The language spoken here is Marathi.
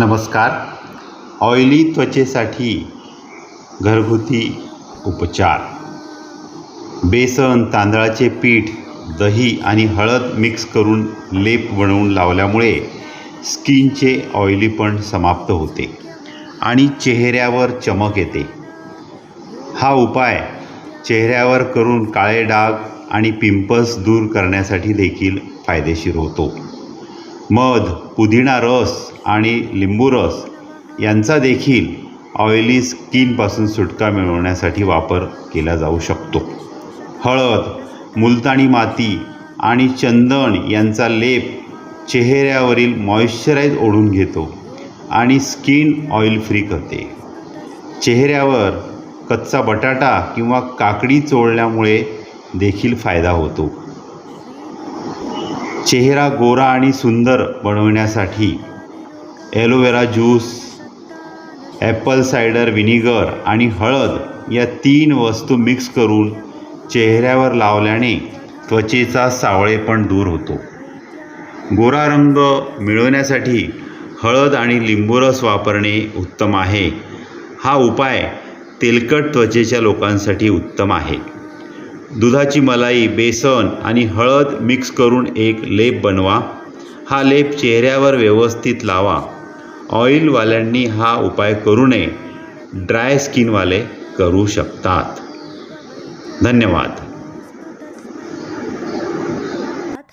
नमस्कार. ऑइली त्वचेसाठी घरगुती उपचार. बेसन तांदळाचे पीठ दही आणि हळद मिक्स करून लेप बनवून लावल्यामुळे स्किनचे ऑइलीपण समाप्त होते आणि चेहऱ्यावर चमक येते. हा उपाय चेहऱ्यावर करून काळे डाग आणि पिंपल्स दूर करण्यासाठी देखील फायदेशीर होतो. मध पुदिना रस आणि लिंबू रस यांचा देखील ऑइली स्किनपासून सुटका मिळवण्यासाठी वापर केला जाऊ शकतो. हळद मुलतानी माती आणि चंदन यांचा लेप चेहऱ्यावरील मॉइश्चराईज ओढून घेतो आणि स्किन ऑइल फ्री करते. चेहऱ्यावर कच्चा बटाटा किंवा काकडी चोळल्यामुळे देखील फायदा होतो. चेहरा गोरा आणि सुंदर बनवण्यासाठी aloe vera juice apple cider vinegar आणि हळद या तीन वस्तू मिक्स करून चेहऱ्यावर लावल्याने त्वचेचा सावळेपण दूर होतो. गोरा रंग मिळवण्यासाठी हळद आणि लिंबूरस वापरणे उत्तम आहे. हा उपाय तेलकट त्वचेच्या लोकांसाठी उत्तम आहे. दुधाची मलाई बेसन आणि हळद मिक्स करून एक लेप बनवा. हा लेप चेहऱ्यावर व्यवस्थित लावा. ऑइलवाल्यांनी हा उपाय करू नये. ड्राय स्किनवाले करू शकतात. धन्यवाद.